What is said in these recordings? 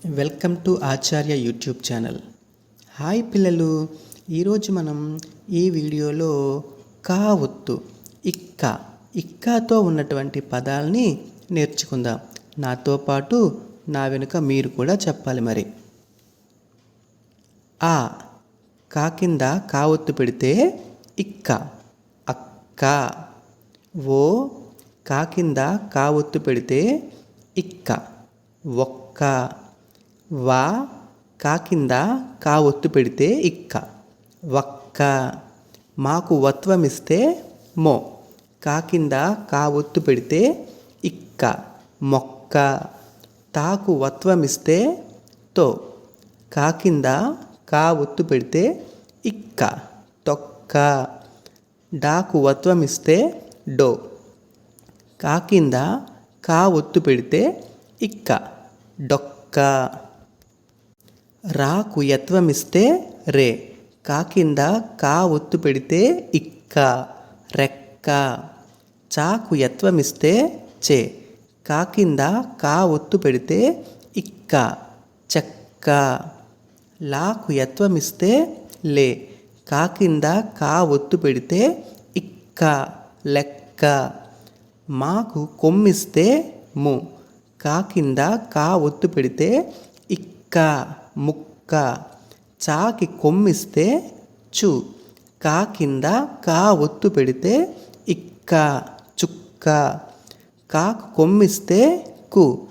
Welcome to Acharya YouTube channel. Hi పిల్లలు ఈరోజు మనం ఈ వీడియోలో కా ఒత్తు ఇక్క ఇక్కాతో ఉన్నటువంటి పదాలని నేర్చుకుందాం. నాతో పాటు నా వెనుక మీరు కూడా చెప్పాలి మరి. ఆ కా కింద కా ఒత్తు పెడితే ఇక్క అక్క. ఓ కా కింద కా ఒత్తు పెడితే ఇక్క ఒక్క వా కా కింద కా ఒత్తు పెడితే ఇక్క. వక్క. మాకు వత్వమిస్తే మో. కా కింద కా ఒత్తు పెడితే ఇక్క. మొక్క. తాకు వత్వమిస్తే తో. కా కింద కా ఒత్తు పెడితే ఇక్క. తొక్క. డాకు వత్వమిస్తే డో. కా కింద కా ఒత్తు పెడితే ఇక్క. డొక్క. రాకు యత్వమిస్తే రే కా కింద కా ఒత్తు పెడితే ఇక్క రెక్క. చాకు యత్వమిస్తే చే కా కింద కా ఒత్తు పెడితే ఇక్క చెక్క. లాకు యత్వమిస్తే లే కా కింద కా ఒత్తు పెడితే ఇక్క లెక్క. మాకు కొమ్మిస్తే ము కా కింద కా ఒత్తు పెడితే ఇక్క. ముక్క. చాకి కొమ్మిస్తే చు. కా కింద కా ఒత్తు పెడితే ఇక్క చుక్క. కాకు కొమ్మిస్తే కు.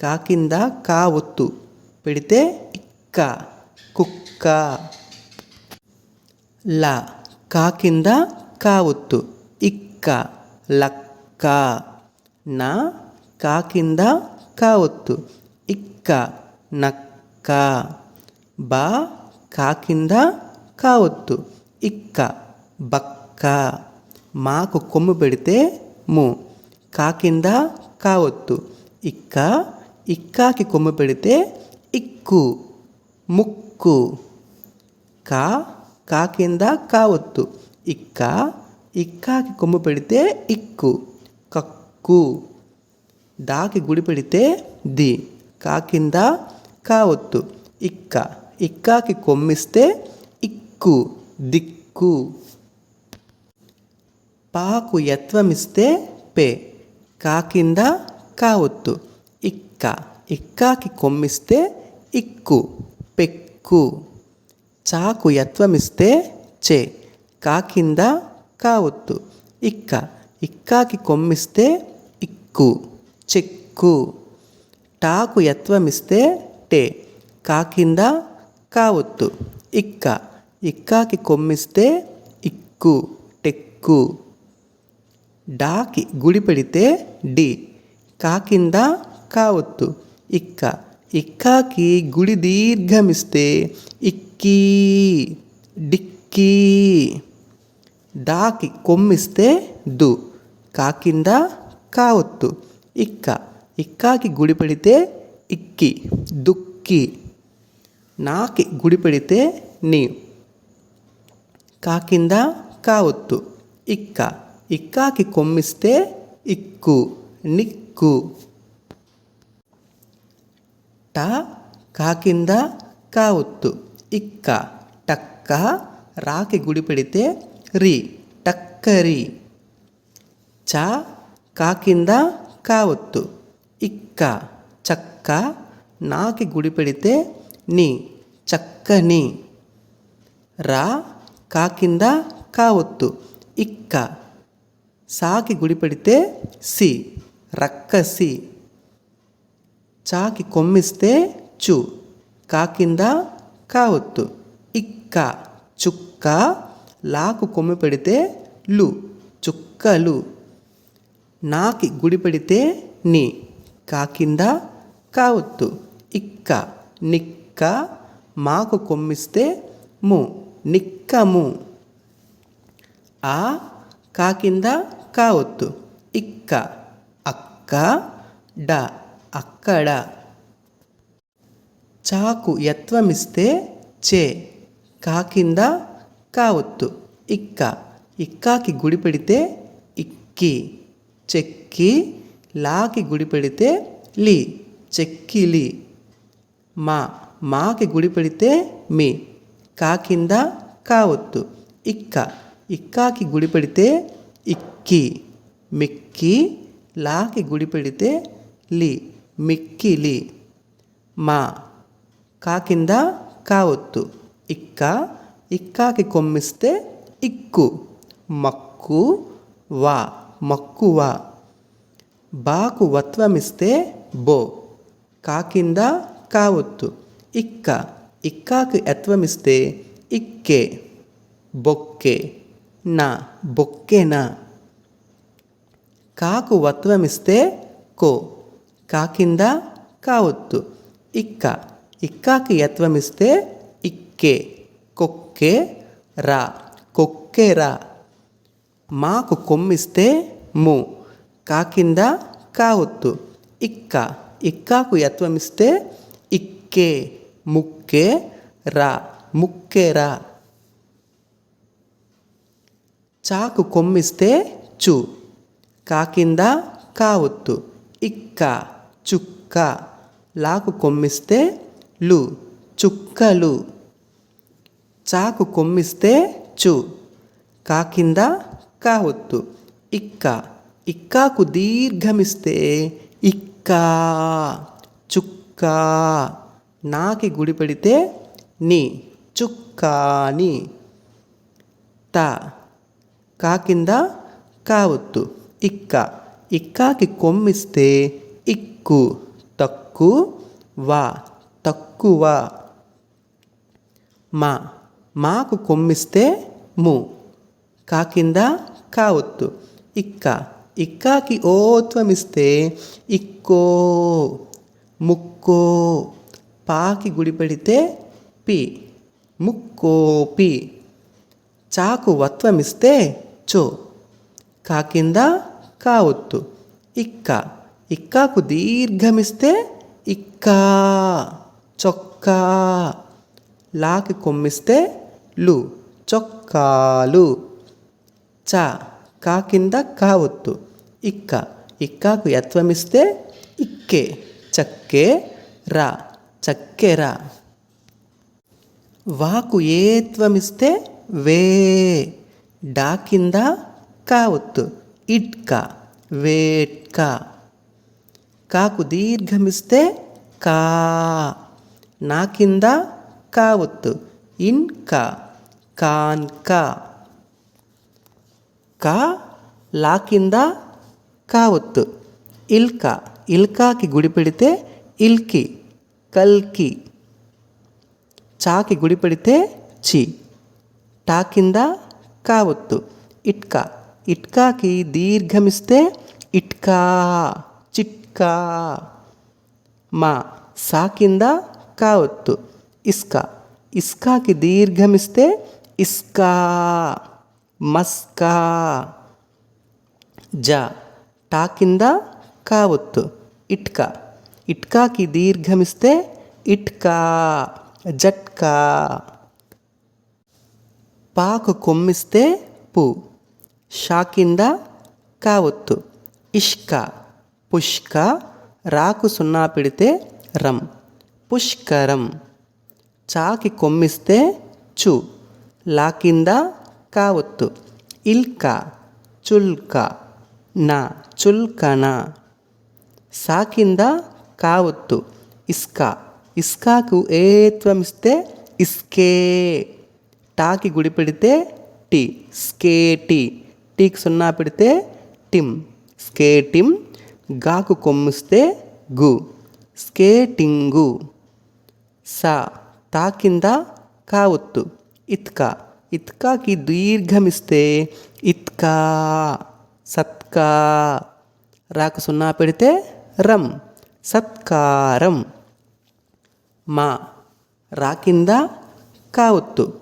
కా కింద కా ఒత్తు పెడితే ఇక్క కుక్క. ల. కా కింద కా ఒత్తు ఇక్క లక్క. నా. కా కింద కా ఒత్తు ఇక్క నక్క. బా కా కింద కావద్దు ఇక్క బక్క. మాకు కొమ్ము పెడితే ము. కా కింద కావద్దు ఇక్క ఇక్కాకి కొమ్ము పెడితే ఇక్కు. ముక్కు. కా కా కింద కావద్దు ఇక్క ఇక్కాకి కొమ్ము పెడితే ఇక్కు. కక్కు. దాకి గుడి పెడితే ది. కా కింద ఇక్కా ఒత్తు. ఇక్క. ఇక్కాకి కొమ్మిస్తే ఇక్కు దిక్కు. పాకు యత్వమిస్తే పే. కా కింద కా ఒత్తు. ఇక్క. ఇక్కాకి కొమ్మిస్తే ఇక్కు పెక్కు. చాకు యత్వమిస్తే చే. కా కింద కా ఒత్తు. ఇక్క. ఇక్కాకి కొమ్మిస్తే ఇక్కు చెక్కు. టాకు యత్వమిస్తే టే కా కింద ఇక్క ఇక్కాకి కొమ్మిస్తే ఇక్కు టెక్కు. డాకి గుడి పెడితే డి కా కింద ఇక్క ఇక్కాకి గుడి దీర్ఘమిస్తే ఇక్కీ డిక్కీ. డాకి కొమ్మిస్తే దు కా కింద ఇక్క ఇక్కాకి గుడి పెడితే ఇక్కి దుక్కి నాకి గుడి పెడితే నీ. కాకింద కావత్తు. ఇక్క ఇక్కాకి కొమ్మిస్తే ఇక్కు నిక్కు. ట కాకింద కావత్తు. ఇక్క టక్క రాకి గుడి పెడితే రి టక్కరి. చ కాకింద కావత్తు. ఇక్క చక్క నాకి గుడి పెడితే నీ చక్కని రా కా కింద కా ఇక్క. సాకి గుడి పెడితే సి. రక్కసి. చాకి కొమ్మిస్తే చు. కా కింద ఇక్క. చుక్క. లాకు కొమ్మి పెడితే లు. చుక్కలు. నాకి గుడి పెడితే నీ. కా కింద కా ఒత్తు ఇక్క నిక్క మాకు కొమ్మిస్తే ము నిక్కము. ఆ కా కింద కా ఒత్తు ఇక్క అక్క డ అక్కడ. చాకు యత్వమిస్తే చే కా కింద కా ఒత్తు ఇక్క ఇక్కాకి గుడి పెడితే ఇక్కి చెక్కి లాకి గుడి పెడితే లీ. చెక్కిలి. మా మాకి గుడి పెడితే మీ కా కింద కావొత్తు. ఇక్క. ఇక్కాకి గుడి పెడితే ఇక్కి. మిక్కి. లాకి గుడి పెడితే లి. మిక్కిలి. మా కా కింద ఇక్క. ఇక్కాకి కొమ్మిస్తే ఇక్కు. మక్కు వా. మక్కువ. బాకు వత్వమిస్తే బో. కాకిందా కావొత్తు. ఇక్క. ఇక్కాకి ఎత్వమిస్తే ఇక్కే. బొక్కే. నా. బొక్కేనా. కాకు వత్వమిస్తే కో. కాకింద కావొత్తు. ఇక్క. ఇక్కాకి యత్వమిస్తే ఇక్కే. కొక్కే రా. కొక్కే రా. మాకు కొమ్మిస్తే ము. కాకింద కావొత్తు. ఇక్క. ఇక్కాకు యత్వమిస్తే ఇక్కే ముక్కే రా ముక్కే రా. చాకు కొమ్మిస్తే చు కాకింద కావొత్తు ఇక్క చుక్క. లాకు కొమ్మిస్తే లు చుక్కలు. చాకు కొమ్మిస్తే చు కాకింద కావొత్తు ఇక్క. ఇక్కాకు దీర్ఘమిస్తే ఇక్క చుక్క నాకి గుడి పెడితే నీ చుక్కాని త కా కింద ఇక్క ఇక్కాకి కొమ్మిస్తే ఇక్కు తక్కు వా తక్కువ మా మాకు కొమ్మిస్తే ము కా కింద ఇక్క ఇక్కాకి ఓత్వమిస్తే ఇక్కో ముక్కో పాకి గుడిపెడితే పి ముక్కోపి చాకు వత్వమిస్తే చో. కా కింద ఇక్క. ఇక్కాకు దీర్ఘమిస్తే ఇక్కా. చొక్కా. లాకి కొమ్మిస్తే లు. చొక్కాలు. చ. కా కింద కావొత్తు ఇక్క. ఇక్కాకు యత్వమిస్తే ఇక్కే. చక్కే రా. చక్కెర వాకు ఏత్వమిస్తే వే. డా కింద కావొత్తు ఇట్క. వేట్క. కాకు దీర్ఘమిస్తే కా. నా కింద కావొత్తు ఇన్క కాన్క కా లా కింద కావొత్తు. ఇల్కా ఇల్కాకి గుడి పెడితే ఇల్కి కల్కి. చాకి గుడి పెడితే చి. టా కింద కావత్తు. ఇట్కా ఇట్కాకి దీర్ఘమిస్తే ఇట్కా చిట్కా. మా సా కింద కావొత్తు. ఇస్కా ఇస్కాకి దీర్ఘమిస్తే ఇస్కా. మస్కా. జ. టా కింద కావొత్తు. ఇట్కా. ఇట్కాకి దీర్ఘమిస్తే ఇట్కా. జట్కా. పాకు కొమ్మిస్తే పు. షా కింద కావొత్తు. ఇష్క. పుష్క. రాకు సున్నా పెడితే రం. పుష్కరం. చాకి కొమ్మిస్తే చు. లా కింద కావొత్తు ఇల్క చుల్క నా చుల్కన సా కింద కావొత్తు ఇస్క ఇస్కాకు ఏత్వమిస్తే ఇస్కే టాకి గుడి పెడితే టి స్కేటి టీకి సున్నా పెడితే టిమ్ స్కేటిమ్ గాకు కొమ్మిస్తే గు స్కేటింగు సా తా కింద కావొత్తు ఇత్క ఇత్కాకి దీర్ఘమిస్తే ఇత్కా సత్కా. రాకు సున్నా పెడితే రం సత్కారం. మా రా కింద కావొత్తు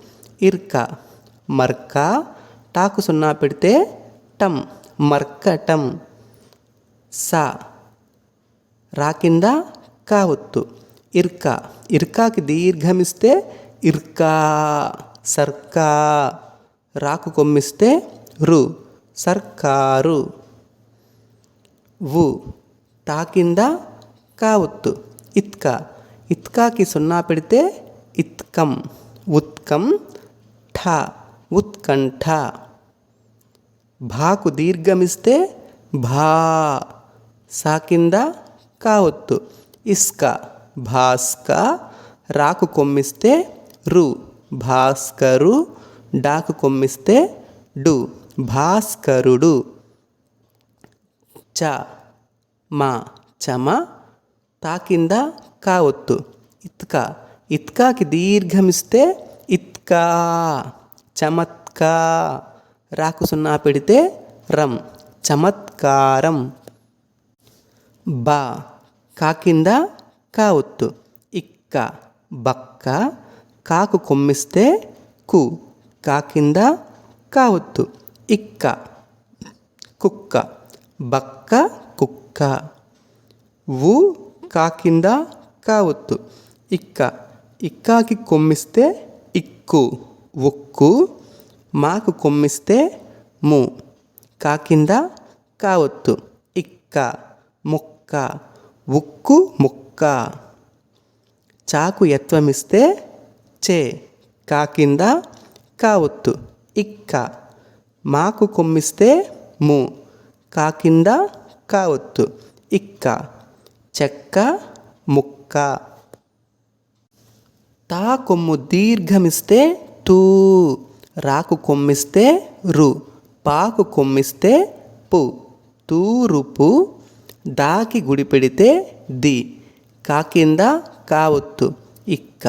ఇర్క మర్క. టాకు సున్నా పెడితే టం మర్కటం. సా రా కింద కావత్తు ఇర్క ఇర్కాకి దీర్ఘమిస్తే ఇర్కా. సర్కా రాకు కొమ్మిస్తే రు సర్కారు. వు టా కింద ఇత్క. ఇత్కాకి సున్నా పెడితే ఇత్కం ఉత్కం ఠ ఉత్కంఠ. భాకు దీర్ఘమిస్తే భా సా కింద కావత్తు ఇస్క భాస్క. రాకు కొమ్మిస్తే రు భాస్కరు డాకు కొమ్మిస్తే డు. భాస్కరుడు. చ. మా. చమ. తా కింద కావత్తు ఇత్క. ఇత్కాకి దీర్ఘమిస్తే ఇత్కా. చమత్కా. రాకు సున్నా పెడితే రం. చమత్కారం. బా. కా కింద కావత్తు ఇక్క. బక్క. కాకు కొమ్మిస్తే కు కా కింద కావత్తు. ఇక్క కుక్క బక్క కుక్క. వు కా కింద కావత్తు. ఇక్క ఇక్కాకి కొమ్మిస్తే ఇక్కు. ఉక్కు మాకు కొమ్మిస్తే ము కా కింద కావత్తు. ఇక్క ముక్క ఉక్కు ముక్క. చాకు ఎత్వమిస్తే చే కా కింద కావత్తు ఇక్క. మాకు కొమ్మిస్తే ము కా కింద కావత్తు ఇక్క. చెక్క ముక్క. తా కొమ్ము దీర్ఘమిస్తే తూ రాకు కొమ్మిస్తే రు పాకు కొమ్మిస్తే పు. తూరుపు దాకి గుడి పెడితే ది కాకింద కావత్తు ఇక్క.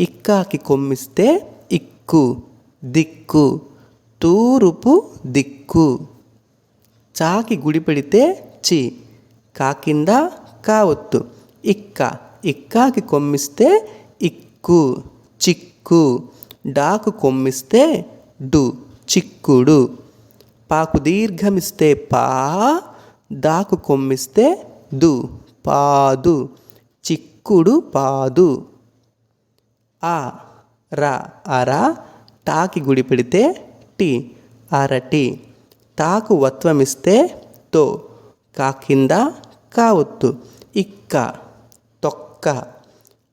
ఇక్కాకి కొమ్మిస్తే ఇక్కు దిక్కు తూరుపు దిక్కు. చాకి గుడి పెడితే చి కాకింద కావత్తు. ఇక్క ఇక్కాకి కొమ్మిస్తే ఇక్కు చిక్కు. డాకు కొమ్మిస్తే డు చిక్కుడు. పాకు దీర్ఘమిస్తే పా దాకు కొమ్మిస్తే దు పాదు. చిక్కుడు పాదు. ఆ రా అరా టాకి గుడి పెడితే టి అరటి తాకు వత్వమిస్తే తో కా కింద కావత్తు ఇక్క తొక్క.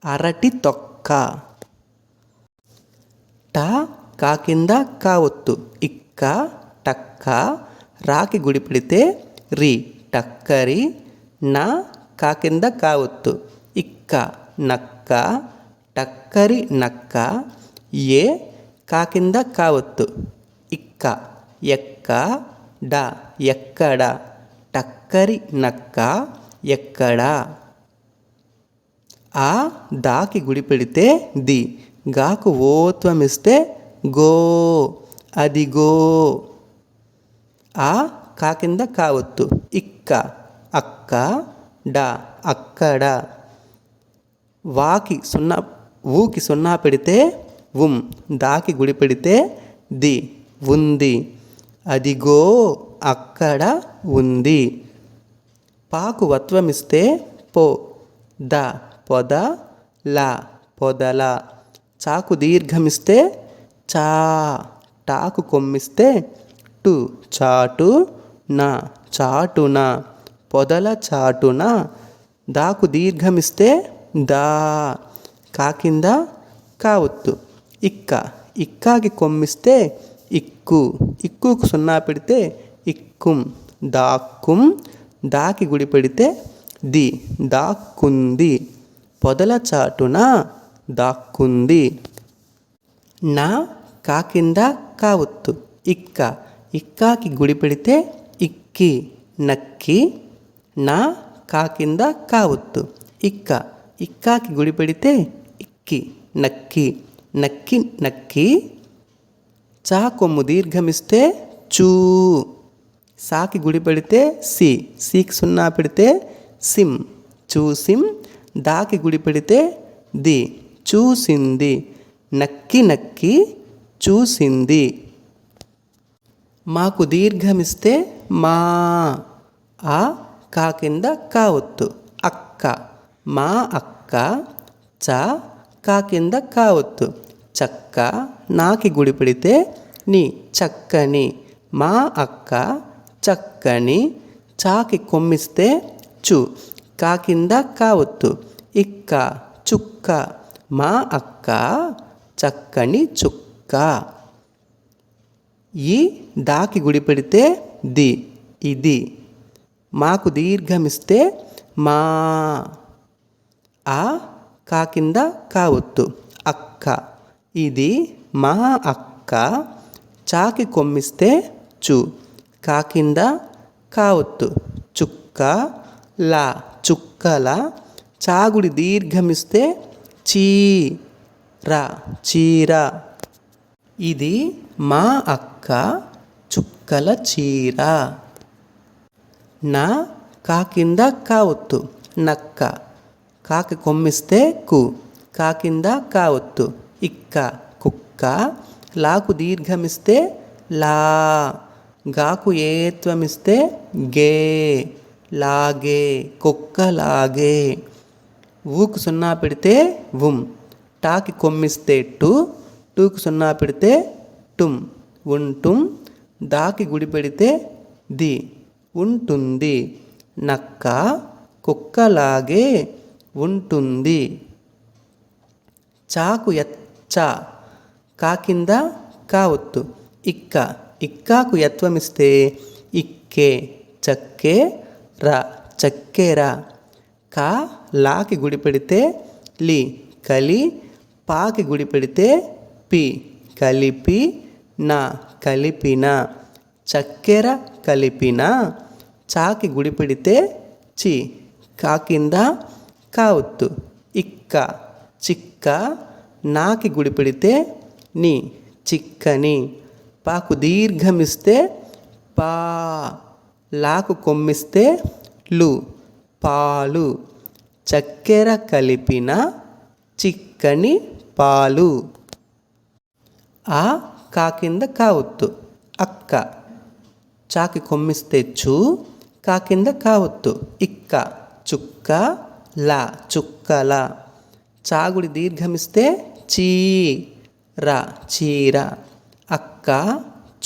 అరటి తొక్క. ట కా కింద కావత్తు ఇక్క టక్క. రాకి గుడి పెడితే రి టక్కరి. నా కా కింద కావత్తు ఇక్క నక్క. టక్కరి నక్క ఏ కాకింద కావత్తు. ఇక్క ఎక్క డ ఎక్కడ. టక్కరి నక్క ఎక్కడ. ఆ దాకి గుడి పెడితే ది. గాకు ఓత్వమిస్తే గో. అదిగో ఆ కాకింద కావత్తు. ఇక్క అక్క డ అక్కడ. వాకి సున్నా ఊకి సున్నా పెడితే ఉం దాకి గుడి పెడితే ది ఉంది. అదిగో అక్కడ ఉంది. పాకు వత్వమిస్తే పో ద పొద ల పొదల. చాకు దీర్ఘమిస్తే చా టాకు కొమ్మిస్తే టు చాటు నా చాటున. పొదల చాటున దాకు దీర్ఘమిస్తే దా. కాకింద? కావత్తు ఇక్క. ఇక్కాకి కొమ్మిస్తే ఇక్కు. ఇక్కుకు సున్నా పెడితే ఇక్కుం. దాక్కుం. దాకి గుడి పెడితే ది. దాక్కుంది. పొదల చాటున దాక్కుంది. నా కాకింద? కావత్తు ఇక్క. ఇక్కాకి గుడి పెడితే ఇక్కి. నక్కి. నా కాకింద? కావత్తు ఇక్క. ఇక్కాకి గుడి పెడితే నక్కి నక్కి నక్కి నక్కి. చా కొమ్ము దీర్ఘమిస్తే చూ. సాకి గుడి పెడితే సి. సీకి సున్నా పెడితే సిమ్ చూసిం. దాకి గుడి పెడితే ది. చూసింది. నక్కి నక్కి చూసింది. మాకు దీర్ఘమిస్తే మా. ఆ కా కింద కావత్తు అక్క. మా అక్క. చ కా కింద కావత్తు చక్క నాకి గుడి పెడితే నీ చక్కని మా అక్క చక్కని చాకి కొమ్మిస్తే చు. కా కింద కావత్తు ఇక్క చుక్క మా అక్క చక్కని చుక్క. ఈ దాకి గుడి పెడితే ది ఇది. మాకు దీర్ఘమిస్తే మా. ఆ కా కింద కావొత్తు అక్క. ఇది మా అక్క చాకి కొమ్మిస్తే చు. కా కింద కావొత్తు చుక్క లా. చుక్కల చాగుడి దీర్ఘమిస్తే చీ. రా. చీర ఇది మా అక్క చుక్కల చీర. నా కా కింద కావొత్తు నక్క. కాకి కొమ్మిస్తే కు కా కింద ఇక్క కుక్క లాకు దీర్ఘమిస్తే లా గాకు ఏత్వమిస్తే గే లాగే కుక్క లాగే. ఊకు సున్నా పెడితే ఉమ్ టాకి కొమ్మిస్తే టు టూకు సున్నా పెడితే టుమ్ ఉంటుం దాకి గుడి పెడితే ది ఉంటుంది. నక్క కుక్కలాగే ఉంటుంది. చాకు ఎచ్చ కా కింద కావత్తు. ఇక్క ఇక్కాకు యత్వమిస్తే ఇక్కే చక్కే రా చక్కెర కా లాకి గుడి పెడితే లి కలి పాకి గుడి పెడితే పి కలిపి నా కలిపిన. చక్కెర కలిపిన. చాకి గుడి పెడితే చి కా కింద కావొత్తు ఇక్క చిక్క నాకి గుడి పెడితే చిక్కని. పాకు దీర్ఘమిస్తే పా లాకు కొమ్మిస్తే లు పాలు. చక్కెర కలిపిన చిక్కని పాలు. ఆ కా కింద అక్క చాకి కొమ్మిస్తే చూ కా కింద కావత్తు ఇక్క చుక్క ల చుక్కల. చాగుడి దీర్ఘమిస్తే చీ ర చీర. అక్క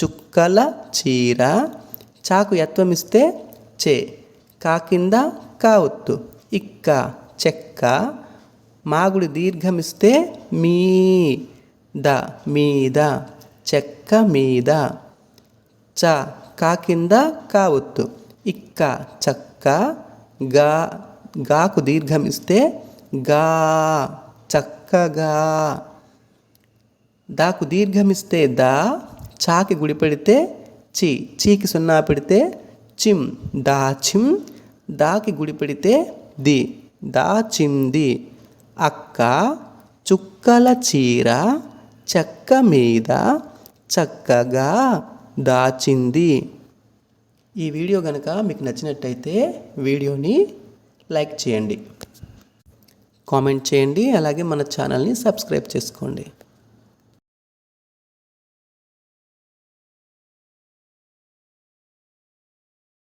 చుక్కల చీర. చాకు యత్వమిస్తే చే. కా కింద ఇక్క చెక్క. మాగుడి దీర్ఘమిస్తే మీ ద మీద. చెక్క మీద. చ కా కింద ఇక్క చక్క. గా గాకు దీర్ఘం ఇస్తే గా చక్కగా. దాకు దీర్ఘమిస్తే దా చాకి గుడి పెడితే చి చీకి సున్నా పెడితే చిమ్ దా చిమ్ దాకి గుడి పెడితే ది దాచింది అక్క చుక్కల చీర చెక్క మీద చక్కగా దాచింది ఈ వీడియో కనుక మీకు నచ్చినట్టయితే వీడియోని లైక్ చేయండి. కామెంట్ చేయండి అలాగే మన ఛానల్ని సబ్స్క్రైబ్ చేసుకోండి.